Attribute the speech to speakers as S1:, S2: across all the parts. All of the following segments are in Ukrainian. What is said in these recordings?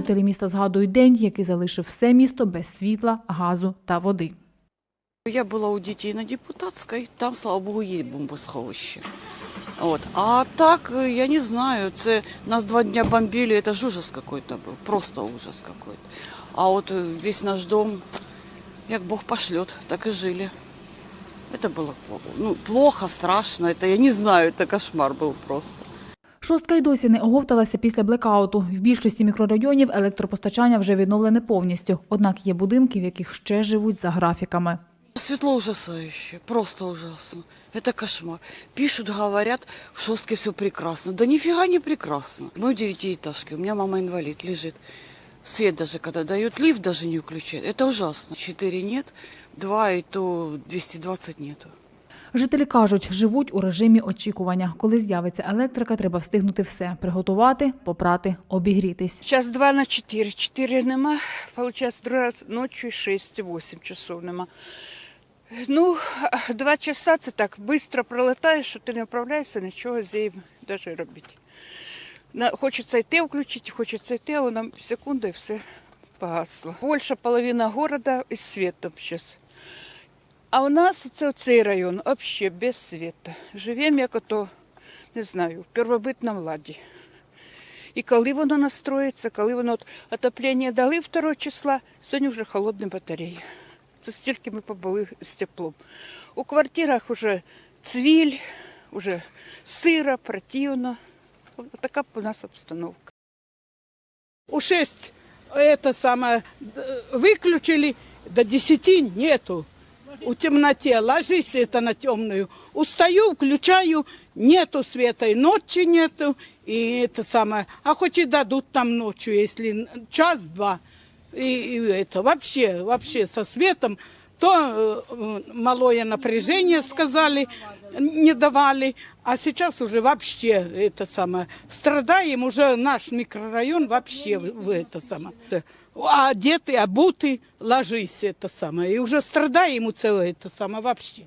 S1: жителі міста згадують день, який залишив все місто без світла, газу та води.
S2: Я була у дітей на депутатській, там, слава Богу, є бомбосховище. От. А так, е, я не знаю, це нас два дня бомбили, це ж ужас какой-то був, просто ужас какой-то. А от е, весь наш дом, як Бог пошлет, так і жили. Это было плохо. Ну, плохо, страшно, это я не знаю, это кошмар был просто.
S1: Шостка й досі не оговталася після блекауту. В більшості мікрорайонів електропостачання вже відновлене повністю. Однак є будинки, в яких ще живуть за графіками.
S2: Светло ужасающе, просто ужасно. Это кошмар. Пишут, говорят, в шостке все прекрасно. Да нифига не прекрасно. Мы в девятиэтажке, у меня мама инвалид, лежит. Свет даже когда дают, лифт даже не включает. Это ужасно. Четыре нет, два и то 220 нету.
S1: Жителі кажуть, живуть у режимі очікування. Коли з'явиться електрика, треба встигнути все – приготувати, попрати, обігрітись.
S3: Сейчас 2 на 4. 4 нема. Получается, другой раз ночью 6-8 часов нема. Ну, два часа це так швидко пролетає, що ти не вправляєшся нічого з нею навіть робити. Хочеться йти включити, хочеться йти, а воно секунду і все погасло. Більша половина города із світом зараз. А у нас це цей район взагалі без світу. Живемо як ото, не знаю, в первобитному ладі. І коли воно настроїться, коли воно от отоплення дали 2 числа, сьогодні вже холодні батареї. Це стільки ми побули з теплом. У квартирах вже цвіль, вже сиро, противно. Ось така у нас обстановка.
S4: У 6 это самое д- выключили, до 10 нету. У темноте ложись это на темную. Устаю, включаю, нету света, и ночи нету, и это самое. А хоть и дадут там ночью, если час-два, и, и это вообще, вообще со светом, то э, малое напряжение сказали, не давали, а сейчас уже вообще это самое страдаем, уже наш микрорайон вообще в это самое. А одеты, обуты, ложись это самое. И уже страдаем у целого это самое вообще.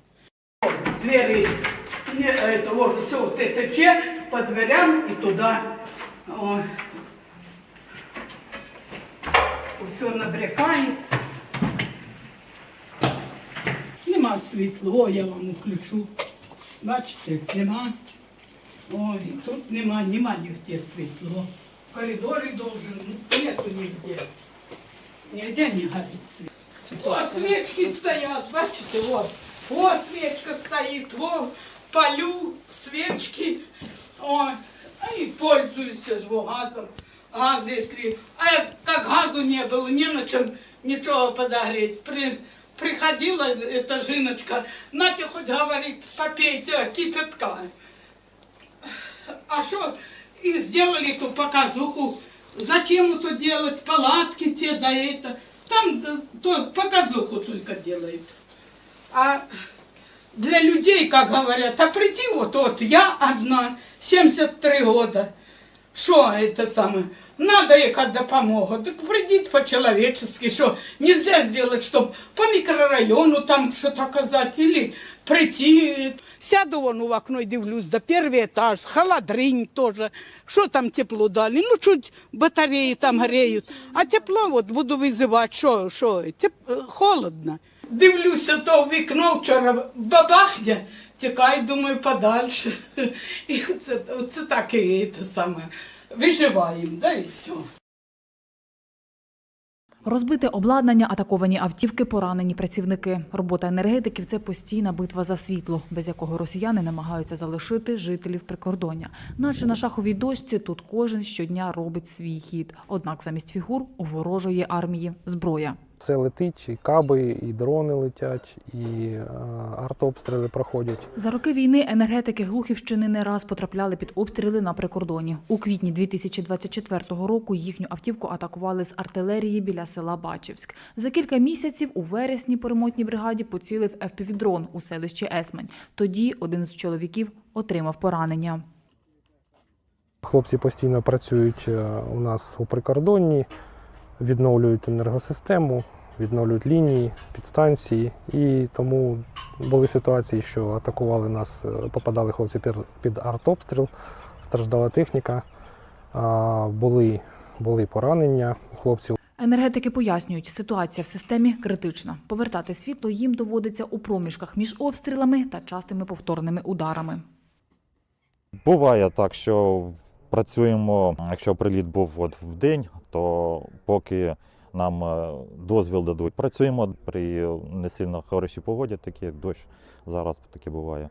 S4: Двери, не, это вот все вот это че по дверям и туда. Ой. Все набрякає. Нема світло, я вам включу. Бачите, нема. Ой, тут нема, нема нігде світло. В коридорі должен, ну, нету нігде. Ніде не горит свет. Вот свечки стоят, бачите, от. О, свічка стоїть, о, палю, свічки. О, і пользуюся ж газом. Газ, если, А так газу не было, не на чем ничего подогреть. При... Приходила эта жиночка, Натя хоть говорит, попейте а кипятка. А что и сделали ту показуху. Зачем это делать, палатки те да это. Там э, то показуху только делают. А для людей, как говорят, а прийти вот, вот, я одна, 73 года. Что это самое? Надо ей когда помогут. Так придите по-человечески, что нельзя сделать, чтобы по микрорайону там что-то оказать или прийти. Сяду вон в окно и дивлюсь, да первый этаж, холодрынь тоже. Что там тепло дали? Ну, чуть батареи там греют. А тепло вот буду вызывать, что, что, теп... э, холодно. Дивлюся, то в вікно вчора бабахня, тікай, думаю, подальше. І це, це так і те саме. Виживаємо, да і все.
S1: Розбите обладнання, атаковані автівки, поранені працівники. Робота енергетиків – це постійна битва за світло, без якого росіяни намагаються залишити жителів прикордоння. Наче на шаховій дошці тут кожен щодня робить свій хід. Однак замість фігур у ворожої армії – зброя.
S5: Це летить, і каби, і дрони летять, і е, артобстріли проходять.
S1: За роки війни енергетики Глухівщини не раз потрапляли під обстріли на прикордоні. У квітні 2024 року їхню автівку атакували з артилерії біля села Бачівськ. За кілька місяців у вересні по ремонтній бригаді поцілив ФПВ-дрон у селищі Есмень. Тоді один з чоловіків отримав поранення.
S5: Хлопці постійно працюють е, у нас у прикордонні, відновлюють енергосистему, відновлюють лінії, підстанції. І тому були ситуації, що атакували нас, е, попадали хлопці під, під артобстріл, страждала техніка. Були були поранення хлопців.
S1: Енергетики пояснюють, ситуація в системі критична. Повертати світло їм доводиться у проміжках між обстрілами та частими повторними ударами.
S6: Буває так, що працюємо, якщо приліт був от в день, то поки нам е, дозвіл дадуть, працюємо при не сильно хорошій погоді, такі як дощ, зараз таке буває.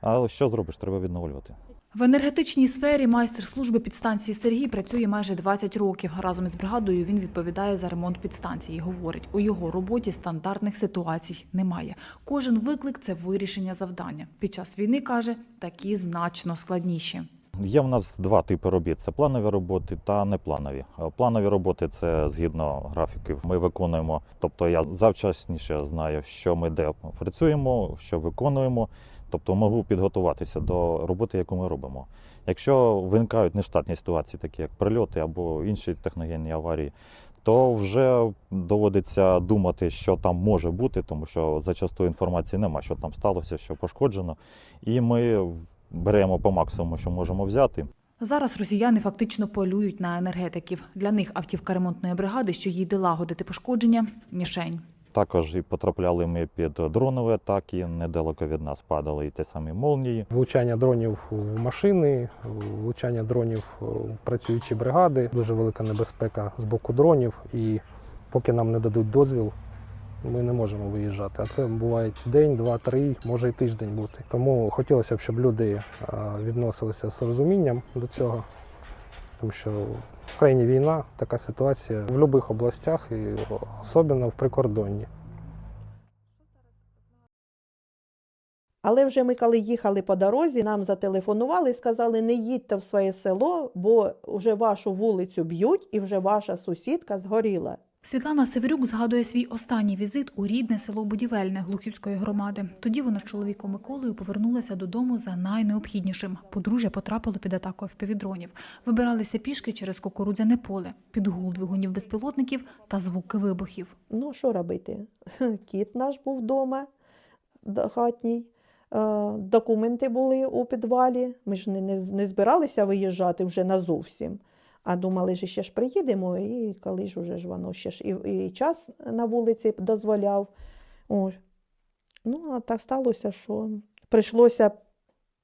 S6: Але що зробиш, треба відновлювати.
S1: В енергетичній сфері майстер служби підстанції Сергій працює майже 20 років. Разом із бригадою він відповідає за ремонт підстанції. Говорить, у його роботі стандартних ситуацій немає. Кожен виклик це вирішення завдання. Під час війни каже, такі значно складніші.
S6: Є в нас два типи робіт: це планові роботи та непланові. Е, Планові роботи це згідно графіків. Ми виконуємо. Тобто я завчасніше знаю, що ми де працюємо, що виконуємо. Тобто можу підготуватися до роботи, яку ми робимо. Якщо виникають нештатні ситуації, такі як прильоти або інші техногенні аварії, то вже доводиться думати, що там може бути, тому що зачасту інформації немає, що там сталося, що пошкоджено. І ми беремо по максимуму, що можемо взяти.
S1: Зараз росіяни фактично полюють на енергетиків. Для них автівка ремонтної бригади, що їде лагодити пошкодження, мішень.
S6: Також і потрапляли ми під дронові атаки, недалеко від нас падали і ті самі молнії.
S5: Влучання дронів в машини, влучання дронів в працюючі бригади, дуже велика небезпека з боку дронів. І поки нам не дадуть дозвіл, ми не можемо виїжджати. А це буває день, два, три, може і тиждень бути. Тому хотілося б, щоб люди відносилися з розумінням до цього, тому що в країні війна, така ситуація в будь-яких областях, і особливо в прикордонні.
S7: Але вже ми, коли їхали по дорозі, нам зателефонували і сказали, не їдьте в своє село, бо вже вашу вулицю б'ють і вже ваша сусідка згоріла.
S1: Світлана Северюк згадує свій останній візит у рідне село Будівельне Глухівської громади. Тоді вона з чоловіком Миколою повернулася додому за найнеобхіднішим. Подружжя потрапило під атаку впівдронів. Вибиралися пішки через кукурудзяне поле, під гул двигунів безпілотників та звуки вибухів.
S7: Ну, що робити? Кіт наш був вдома, хатній. Е, Документи були у підвалі. Ми ж не, не збиралися виїжджати вже назовсім. А думали, що ще ж приїдемо, і коли ж уже ж воно ще ж і, і час на вулиці дозволяв. Ось. Ну, а так сталося, що прийшлося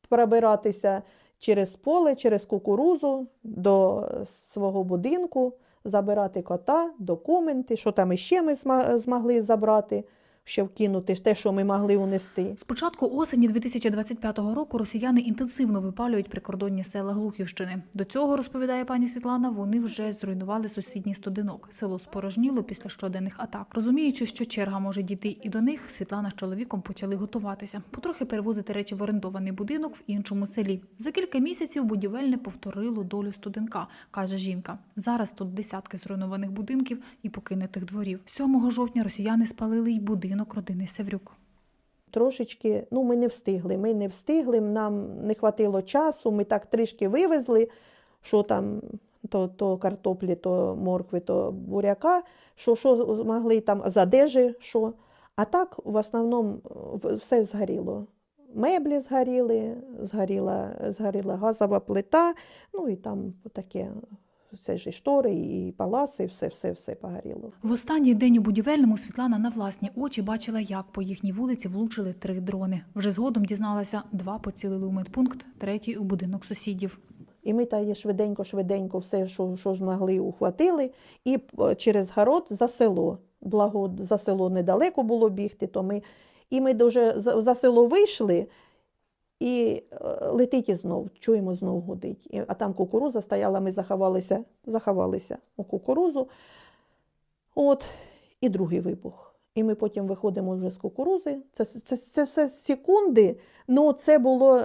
S7: пробиратися через поле, через кукурузу до свого будинку, забирати кота, документи, що там іще ми змогли забрати, ще вкинути те, що ми могли унести.
S1: З початку осені 2025 року росіяни інтенсивно випалюють прикордонні села Глухівщини. До цього розповідає пані Світлана. Вони вже зруйнували сусідній стодинок. Село спорожніло після щоденних атак. Розуміючи, що черга може дійти і до них, Світлана з чоловіком почали готуватися, потрохи перевозити речі в орендований будинок в іншому селі. За кілька місяців будівельне повторило долю студенка, каже жінка. Зараз тут десятки зруйнованих будинків і покинутих дворів. 7 жовтня росіяни спалили й будинок родини Севрюк.
S7: Трошечки, ну, ми не встигли. Ми не встигли, нам не хватило часу. Ми так трішки вивезли, що там то, то картоплі, то моркви, то буряка, що, що змогли там з одежі, що. А так, в основному, все згоріло. Меблі згоріли, згоріла, згоріла газова плита, ну і там таке, все ж і штори, і паласи, все, все, все погоріло.
S1: В останній день у будівельному Світлана на власні очі бачила, як по їхній вулиці влучили три дрони. Вже згодом дізналася, два поцілили у медпункт, третій у будинок сусідів.
S7: І ми та швиденько-швиденько все, що, що змогли, ухватили, і е, через город за село. Благо, за село недалеко було бігти, то ми, і ми дуже за село вийшли, і е, летить і знов, чуємо, знов гудить. А там кукуруза стояла, ми заховалися, заховалися у кукурузу. От, і другий вибух. І ми потім виходимо вже з кукурузи. Це, це, це все секунди. Ну, це було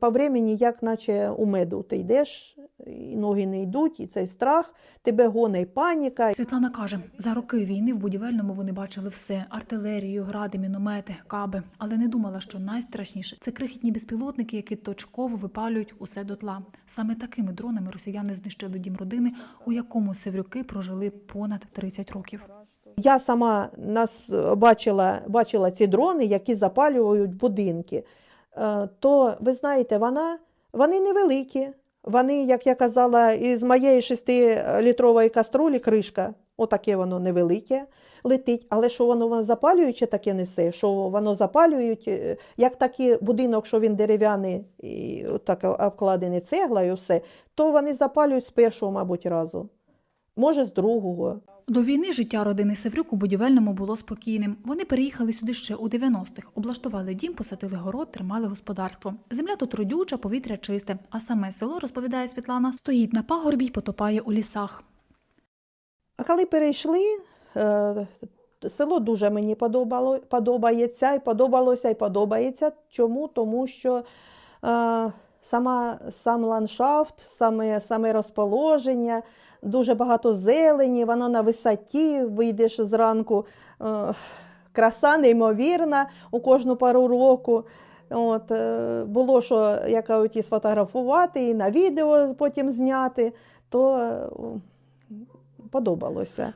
S7: по времени, як наче у меду. Ти йдеш, і ноги не йдуть, і цей страх, тебе гонить паніка.
S1: Світлана каже, за роки війни в будівельному вони бачили все: артилерію, гради, міномети, каби. Але не думала, що найстрашніше це крихітні безпілотники, які точково випалюють усе дотла. Саме такими дронами росіяни знищили дім родини, у якому севрюки прожили понад 30 років.
S7: Я сама нас е, бачила, бачила ці дрони, які запалюють будинки. Е, То ви знаєте, вона, вони невеликі, Вони, як я казала, із моєї шестилітрової каструлі кришка, отаке воно невелике, летить, але що воно, воно запалююче таке несе, що воно запалюють, е, як такий будинок, що він дерев'яний, і так обкладений цеглою, все, то вони запалюють з першого, мабуть, разу. Може, з другого.
S1: До війни життя родини Севрюк у будівельному було спокійним. Вони переїхали сюди ще у 90-х, облаштували дім, посадили город, тримали господарство. Земля тут родюча, повітря чисте. А саме село, розповідає Світлана, стоїть на пагорбі й потопає у лісах.
S7: А коли перейшли, е, село дуже мені подобало, подобається, і подобалося, і подобається. Чому? Тому що е, сама, сам ландшафт, саме, саме розположення, дуже багато зелені, воно на висоті, вийдеш зранку. Е, краса неймовірна у кожну пару року. От, е, було що як і сфотографувати, і на відео потім зняти, то е, подобалося.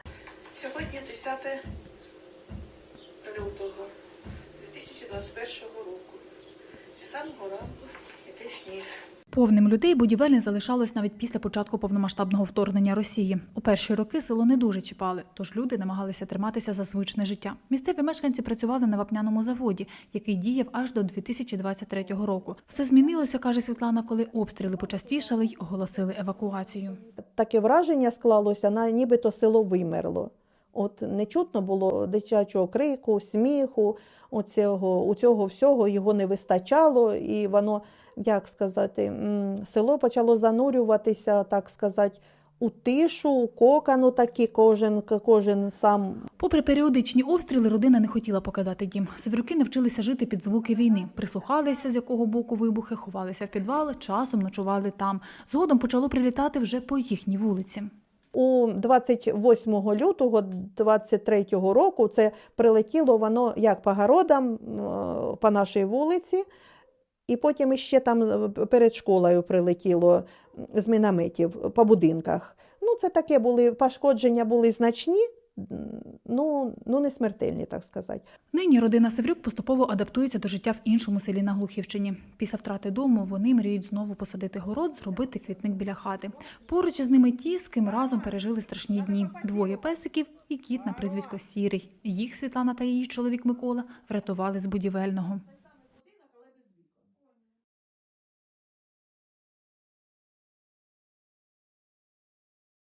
S8: Сьогодні 10 лютого 2021 року. З самого ранку йде сніг.
S1: Повним людей будівель залишалось навіть після початку повномасштабного вторгнення Росії. У перші роки село не дуже чіпали, тож люди намагалися триматися за звичне життя. Місцеві мешканці працювали на вапняному заводі, який діяв аж до 2023 року. Все змінилося, каже Світлана, коли обстріли почастішали й оголосили евакуацію.
S7: Таке враження склалося, на нібито село вимерло. От не чутно було дитячого крику, сміху, у цього всього його не вистачало, і воно, як сказати, село почало занурюватися, так сказати, у тишу, у кокану такі, кожен, кожен сам
S1: Попри періодичні обстріли, родина не хотіла покидати дім. Северюки навчилися жити під звуки війни, прислухалися, з якого боку вибухи, ховалися в підвал, часом ночували там. Згодом почало прилітати вже по їхній вулиці.
S7: У 28 лютого 23 року це прилетіло воно як по городам, по нашій вулиці, і потім іще там е, перед школою прилетіло з мінометів по будинках. Ну, це таке були пошкодження були значні, ну, ну не смертельні, так сказати.
S1: Нині родина Севрюк поступово адаптується до життя в іншому селі на Глухівщині. Після втрати дому вони мріють знову посадити город, зробити квітник біля хати. Поруч із ними ті, з ким разом пережили страшні дні. Двоє песиків і кіт на прізвисько Сірий. Їх Світлана та її чоловік Микола врятували з будівельного.